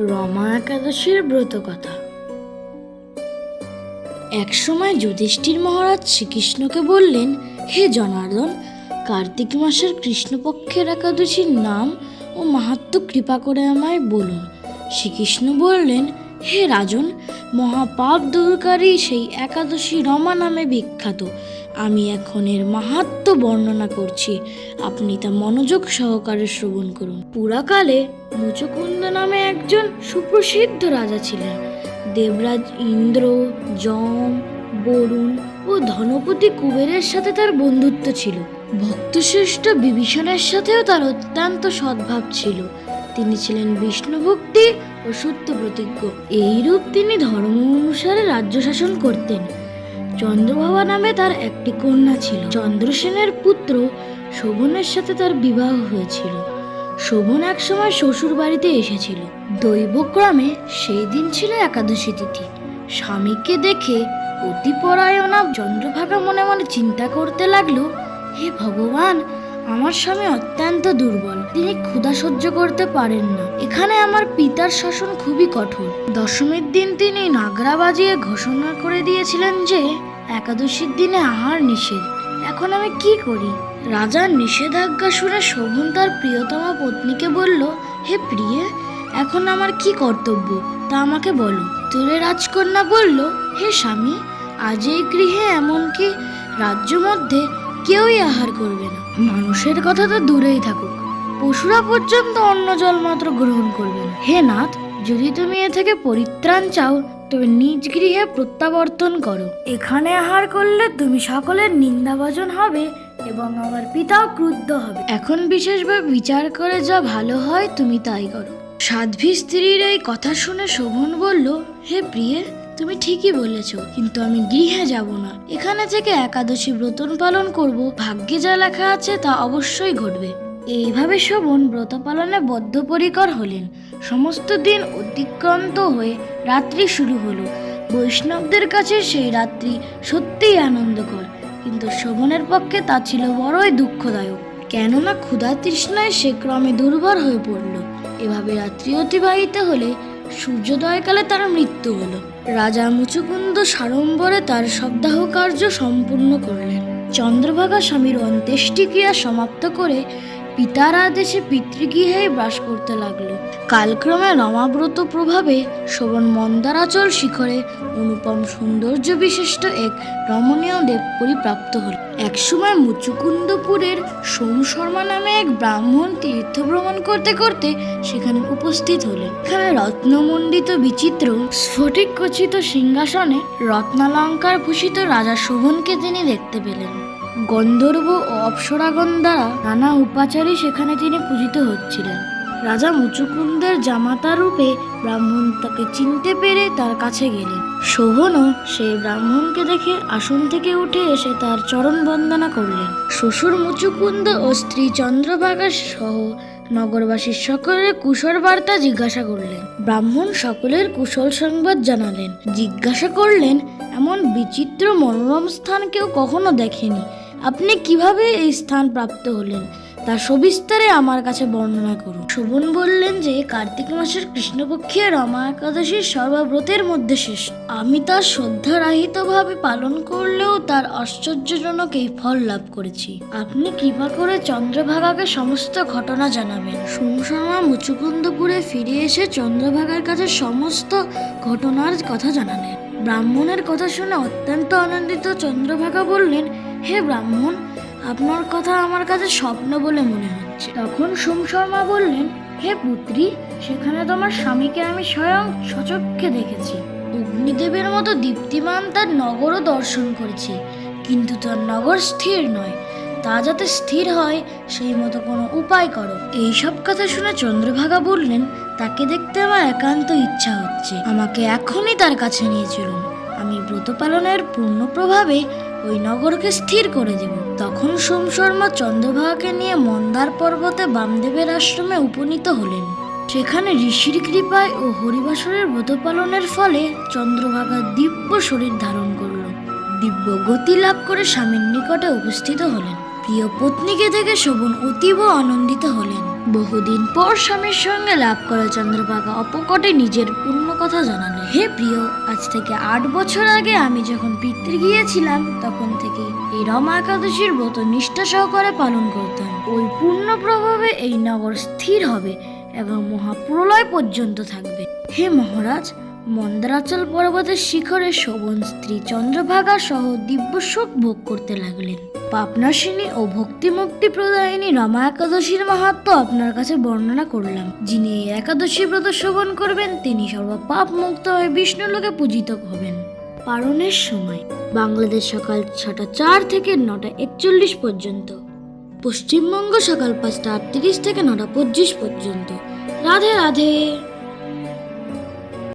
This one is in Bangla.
রমা একাদশীর ব্রত কথা। একসময় যুধিষ্ঠির মহারাজ শ্রীকৃষ্ণকে বললেন, হে জনার্দন, কার্তিক মাসের কৃষ্ণপক্ষের একাদশীর নাম ও মাহাত্ম কৃপা করে আমায় বলুন। শ্রীকৃষ্ণ বললেন হে রাজন, মহাপাপ দূরকারী সেই একাদশী রমা নামে বিখ্যাত। আমি এখন এর মাহাত্ম বর্ণনা করছি। আপনি তা মনোযোগ সহকারে শ্রবণ করুন। পুরাকালে মুচকুন্দ নামে একজন সুপ্রসিদ্ধ রাজা ছিলেন। দেবরাজ ইন্দ্র, যম, বরুণ ও ধনপতি কুবেরের সাথে তার বন্ধুত্ব ছিল। ভক্তশ্রেষ্ঠ বিভীষণের সাথেও তার অত্যন্ত সদ্ভাব ছিল। তিনি ছিলেন বিষ্ণু ভক্তি ও সত্য প্রতিজ্ঞ। এইরূপ তিনি ধর্ম অনুসারে রাজ্য শাসন করতেন। চন্দ্রবাবা নামে তার একটি কন্যা ছিল। চন্দ্রসেনের পুত্র শোভনের সাথে তার বিবাহ হয়েছিল। শোভন একসময় শ্বশুর বাড়িতে এসেছিল। দৈবক্রমে সেই দিন ছিল একাদশী তিথি। স্বামীকে দেখে অতি পরায়ণা চন্দ্রভাগা মনে মনে চিন্তা করতে লাগল, হে ভগবান আমার স্বামী অত্যন্ত দুর্বল। তিনি ক্ষুধা সহ্য করতে পারেন না। এখানে আমার পিতার শাসন খুবই কঠোর। দশমীর দিন তিনি নাগরা বাজিয়ে ঘোষণা করে দিয়েছিলেন যে, একাদশীর দিনে আহার নিষেধ। এখন আমি কি করি? রাজার নিষেধাজ্ঞা শুনে শোভন তার প্রিয়তমা পত্নীকে বলল, হে প্রিয়ে, এখন আমার কি কর্তব্য? তা আমাকে বলো। তুলে রাজকন্যা বলল, হে স্বামী, আজ এই গৃহে এমনকি রাজ্য মধ্যে কেউই আহার করবে না। মানুষের কথা তো দূরেই থাকুক। পশুরা পর্যন্ত অন্ন জল মাত্র গ্রহণ করবে না। হে নাথ, যদি তুমি এ থেকে পরিত্রাণ চাও, তবে নিজ গৃহে প্রত্যাবর্তন করো। এখানে আহার করলে তুমি সকলের নিন্দাভাজন হবে এবং আমার পিতাও ক্রুদ্ধ হবে। এখন বিশেষভাবে বিচার করে যা ভালো হয় তুমি তাই করো। সাধ্বী স্ত্রীর এই কথা শুনে শোভন বলল, হে প্রিয়ে তুমি ঠিকই বলেছ, কিন্তু আমি গৃহে যাব না। এখানে থেকে একাদশী ব্রতন পালন করব, ভাগ্যে যা লেখা আছে তা অবশ্যই ঘটবে। এইভাবে শোভন ব্রত পালনে বদ্ধপরিকর হলেন। সমস্ত দিন অতিক্রান্ত হয়ে রাত্রি শুরু হলো। বৈষ্ণবদের কাছে সেই রাত্রি সত্যিই আনন্দকর, কিন্তু শোভনের পক্ষে তা ছিল বড়ই দুঃখদায়ক। কেননা ক্ষুধা তৃষ্ণায় সে ক্রমে দুর্বল হয়ে পড়ল। এভাবে রাত্রি অতিবাহিত হলে সূর্যোদয়কালে তার মৃত্যু হল। রাজা মুচুকুন্দ সাড়ম্বরে তার সপ্তাহ কার্য সম্পূর্ণ করলেন। চন্দ্রভাগা স্বামীর অন্ত্যেষ্টিক্রিয়া সমাপ্ত করে পিতার আদেশে পিতৃগৃহে বাস করতে লাগল। কালক্রমে রমাব্রত প্রভাবে শোভন মন্দারাচল শিখরে অনুপম সৌন্দর্য বিশিষ্ট এক রমণীয় দেব পরিপ্রাপ্ত হল। একসময় মুচুকুন্দপুরের সোম শর্মা নামে এক ব্রাহ্মণ তীর্থ ভ্রমণ করতে করতে সেখানে উপস্থিত হলেন। এখানে রত্নমণ্ডিত বিচিত্র স্ফটিক খচিত সিংহাসনে রত্নালঙ্কার ভূষিত রাজা শোভনকে তিনি দেখতে পেলেন। গন্ধর্ব ও অপ্সরাগণ দ্বারা নানা উপাচারী সেখানে তিনি পূজিত হচ্ছিলেন। রাজা মুচুকুন্দের জামাতা রূপে ব্রাহ্মণ তাকে চিনতে পেরে তার কাছে গেলেন। শোভনও সেই ব্রাহ্মণকে দেখে আসন থেকে উঠে এসে তার চরণ বন্দনা করলেন। শ্বশুর মুচুকুন্দ ও স্ত্রী চন্দ্রভাগা সহ নগরবাসীর সকলের কুশল বার্তা জিজ্ঞাসা করলেন। ব্রাহ্মণ সকলের কুশল সংবাদ জানালেন। জিজ্ঞাসা করলেন, এমন বিচিত্র মনোরম স্থান কেউ কখনো দেখেনি। আপনি কীভাবে এই স্থান প্রাপ্ত হলেন? তা সবিস্তারে আমার কাছে বর্ণনা করুন। শোভন বললেন যে, কার্তিক মাসের কৃষ্ণপক্ষে রমা একাদশীর সর্বব্রতের মধ্যে শেষ। আমি তার শ্রদ্ধারাহিতভাবে পালন করলেও তার আশ্চর্যজনক এই ফল লাভ করেছি। আপনি কৃপা করে চন্দ্রভাগাকে সমস্ত ঘটনা জানাবেন। সুমসমা মুচুকুন্দপুরে ফিরে এসে চন্দ্রভাগার কাছে সমস্ত ঘটনার কথা জানালেন। ব্রাহ্মণের কথা শুনে অত্যন্ত আনন্দিত চন্দ্রভাগা বললেন হে ব্রাহ্মণ, আপনার কথা আমার কাছে স্বপ্ন বলে মনে হচ্ছে। তখন সোম শর্মা বললেন, হে পুত্রী, সেখানে তোমার স্বামীকে আমি স্বয়ং সচক্ষে দেখেছি। অগ্নিদেবের মতো দীপ্তিমান তার নগরও দর্শন করেছি। কিন্তু তার নগর স্থির নয়। তা যাতে স্থির হয়, সেই মতো কোনো উপায় করো। এইসব কথা শুনে চন্দ্রভাগা বললেন, তাকে দেখতে আমার একান্ত ইচ্ছা হচ্ছে। আমাকে এখনই তার কাছে নিয়ে চলুন। আমি ব্রত পালনের পূর্ণ প্রভাবে ওই নগরকে স্থির করে দেব। তখন সোম শর্মা চন্দ্রভাগাকে নিয়ে মন্দার পর্বতে বামদেবের আশ্রমে উপনীত হলেন। সেখানে ঋষির কৃপায় ও হরিবাসরের ব্রত পালনের ফলে চন্দ্রভাগা দিব্য শরীর ধারণ করল। দিব্য গতি লাভ করে স্বামীর নিকটে উপস্থিত হলেন। প্রিয় পত্নীকে দেখে শোভন অতীব আনন্দিত হলেন। বহুদিন পর স্বামীর সঙ্গে লাভ করে চন্দ্রভাগা অপকটে নিজের পূর্ণ কথা জানালেন হে প্রিয়, আজ থেকে আট বছর আগে আমি যখন পিতৃ গিয়েছিলাম, তখন থেকে এই রমা একাদশীর ব্রত নিষ্ঠা সহকারে পালন করতাম। ওই পূর্ণ প্রভাবে এই নগর স্থির হবে এবং মহাপ্রলয় পর্যন্ত থাকবে। হে মহারাজ, মন্দারাচল পর্বতের শিখরে শোভন স্ত্রী চন্দ্রভাগা সহ দিব্য সুখ ভোগ করতে লাগলেন। পাপনাশিনী ও ভক্তি মুক্তি প্রদায়িনী রমা একাদশীর মাহাত্ম আপনার কাছে বর্ণনা করলাম। যিনি এই একাদশী ব্রত শোভন করবেন, তিনি সর্ব পাপ মুক্ত হয়ে বিষ্ণু লোকে পূজিত হবেন। পালনের সময়, বাংলাদেশ সকাল ছটা চার থেকে নটা একচল্লিশ পর্যন্ত। পশ্চিমবঙ্গ সকাল পাঁচটা আটত্রিশ থেকে নটা পঁচিশ পর্যন্ত। রাধে রাধে।